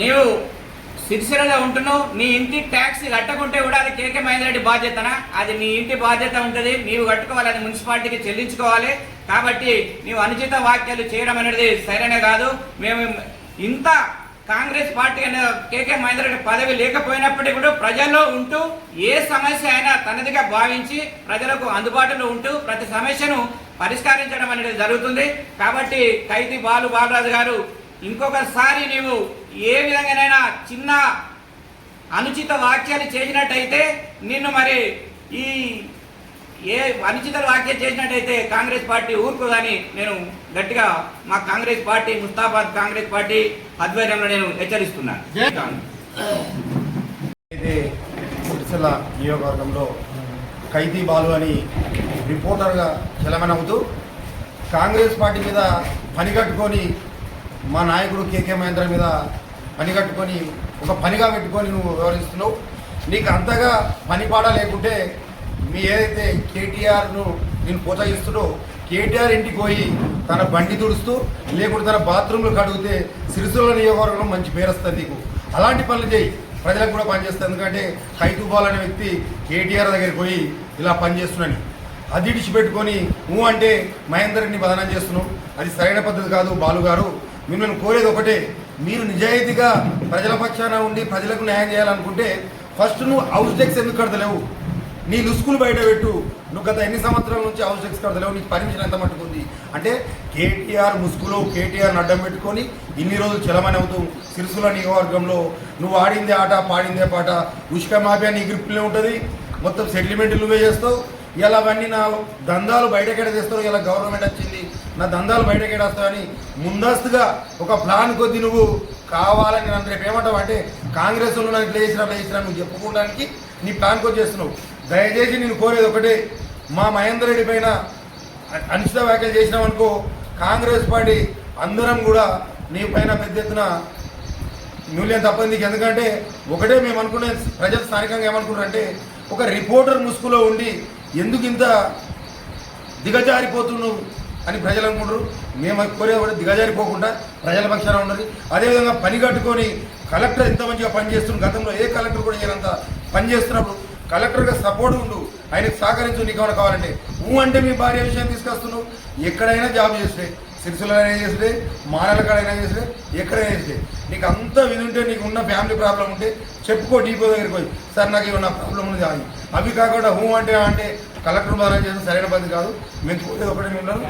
నీవు సిరిసిరలో ఉంటున్నావు నీ ఇంటి ట్యాక్స్ కట్టకుంటే కూడా అది కేకే మహేందరెడ్డి బాధ్యతనా? అది నీ ఇంటి బాధ్యత ఉంటుంది నీవు కట్టుకోవాలి అది మున్సిపాలిటీకి చెల్లించుకోవాలి. కాబట్టి నీవు అనుచిత వాక్యాలు చేయడం అనేది సరైన కాదు. మేము ఇంత కాంగ్రెస్ పార్టీ అనే కేకే మహేందరెడ్డి పదవి లేకపోయినప్పటికీ కూడా ప్రజల్లో ఉంటూ ఏ సమస్య అయినా తనదిగా భావించి ప్రజలకు అందుబాటులో ఉంటూ ప్రతి సమస్యను పరిష్కరించడం అనేది జరుగుతుంది. కాబట్టి కైతి బాలు బాలరాజు గారు ఇంకొకసారి నీవు ఏ విధంగానైనా చిన్న అనుచిత వాక్యాలు చేసినట్టయితే నిన్ను మరి ఈ ఏ అనుచిత వ్యాఖ్యలు చేసినట్టయితే కాంగ్రెస్ పార్టీ ఊరుకోదని నేను గట్టిగా మా కాంగ్రెస్ పార్టీ ముస్తాబాద్ కాంగ్రెస్ పార్టీ ఆధ్వర్యంలో నేను హెచ్చరిస్తున్నాను. అయితే సిరిసిల్ల నియోజకవర్గంలో ఖైదీ బాలు అని రిపోర్టర్గా చలమనవుతూ కాంగ్రెస్ పార్టీ మీద పని కట్టుకొని మా నాయకుడు కేకే మహేంద్ర మీద పని కట్టుకొని ఒక పనిగా పెట్టుకొని నువ్వు వ్యవహరిస్తున్నావు. నీకు అంతగా పనిపాడ లేకుంటే మీ ఏదైతే కేటీఆర్ను నేను ప్రోత్సహిస్తున్నో కేటీఆర్ ఇంటికి పోయి తన బండి తుడుస్తూ లేకుంటే తన బాత్రూంలు కడిగితే సిరిసిల్ల నియోజకవర్గంలో మంచి పేరు వస్తుంది నీకు. అలాంటి పనులు చేయి. ప్రజలకు కూడా పనిచేస్తుంది ఎందుకంటే ఖైతుబాల్ అనే వ్యక్తి కేటీఆర్ దగ్గరికి పోయి ఇలా పనిచేస్తున్నాను అది ఇడిచిపెట్టుకొని నువ్వు అంటే మహేందర్ని బదనం చేస్తున్నావు. అది సరైన పద్ధతి కాదు బాలుగారు మిమ్మల్ని కోరేది ఒకటే మీరు నిజాయితీగా ప్రజల పక్షాన ఉండి ప్రజలకు న్యాయం చేయాలనుకుంటే ఫస్ట్ నువ్వు హౌస్ డెక్స్ ఎందుకు కడతలేవు? నీ లుస్కులు బయట పెట్టు. నువ్వు గత ఎన్ని సంవత్సరాల నుంచి హౌస్ డెక్స్ కడతలేవు? నీకు పర్మిషన్ ఎంత మట్టుకుంది అంటే కేటీఆర్ ముసుగులో కేటీఆర్ని అడ్డం పెట్టుకొని ఇన్ని రోజులు చలమని అవుతూ సిరిసుల నియోజకవర్గంలో నువ్వు ఆడిందే ఆట పాడిందే పాట. ఉష్క మాఫియా నీ గ్రిప్లే ఉంటుంది. మొత్తం సెటిల్మెంట్ నువ్వే చేస్తావు. ఇలా అవన్నీ నా దందాలు బయటకెడ తెస్తావు ఇలా గవర్నమెంట్ వచ్చింది నా దందాలు బయటకెడేస్తావని ముందస్తుగా ఒక ప్లాన్ కొద్ది నువ్వు కావాలని నన్ను రేపు ఏమంటావు అంటే కాంగ్రెస్లో నాకు ఇట్లా చేసినా అట్లా చేసినా నువ్వు చెప్పుకోవడానికి నీ ప్లాన్ కొద్ది చేస్తున్నావు. దయచేసి నేను కోరేది ఒకటే మా మహేందర్ రెడ్డి పైన అ- అనిశ్చిత వ్యాఖ్యలు చేసినామనుకో అనుకో కాంగ్రెస్ పార్టీ అందరం కూడా నీ పైన పెద్ద ఎత్తున నువ్వులేం తప్పింది ఎందుకంటే ఒకటే మేము అనుకునే ప్రజలు స్థానికంగా ఏమనుకున్నారంటే ఒక రిపోర్టర్ ముసుగులో ఉండి ఎందుకు ఇంత దిగజారిపోతున్నావు అని ప్రజలు అనుకుంటారు? మేము కోరే కూడా దిగజారిపోకుండా ప్రజల పక్షాన ఉన్నది. అదేవిధంగా పని కట్టుకొని కలెక్టర్ ఎంత మంచిగా పనిచేస్తుంది గతంలో ఏ కలెక్టర్ కూడా చేయనంత పని చేస్తున్నప్పుడు కలెక్టర్గా సపోర్ట్ ఉండు. ఆయనకు సహకరించు నీకు ఏమైనా కావాలంటే. ఊ అంటే మీ భార్య విషయం తీసుకొస్తున్నావు. ఎక్కడైనా జాబ్ చేస్తే సిరిసిల్లైనా చేస్తే మానల కాడైనా చేస్తే ఎక్కడైనా చేస్తే నీకు అంతా వినుంటే ఉంటే నీకు ఉన్న ఫ్యామిలీ ప్రాబ్లం ఉంటే చెప్పుకో డీపో దగ్గరికి పోయి. సార్ నాకు ఏమన్నా ప్రాబ్లం ఉంది అని అవి కాకుండా హూ అంటే అంటే కలెక్టర్ ద్వారా చేసిన సరైన పద్ధతి కాదు. మేము కోరేది ఒకటే మిమ్మల్ని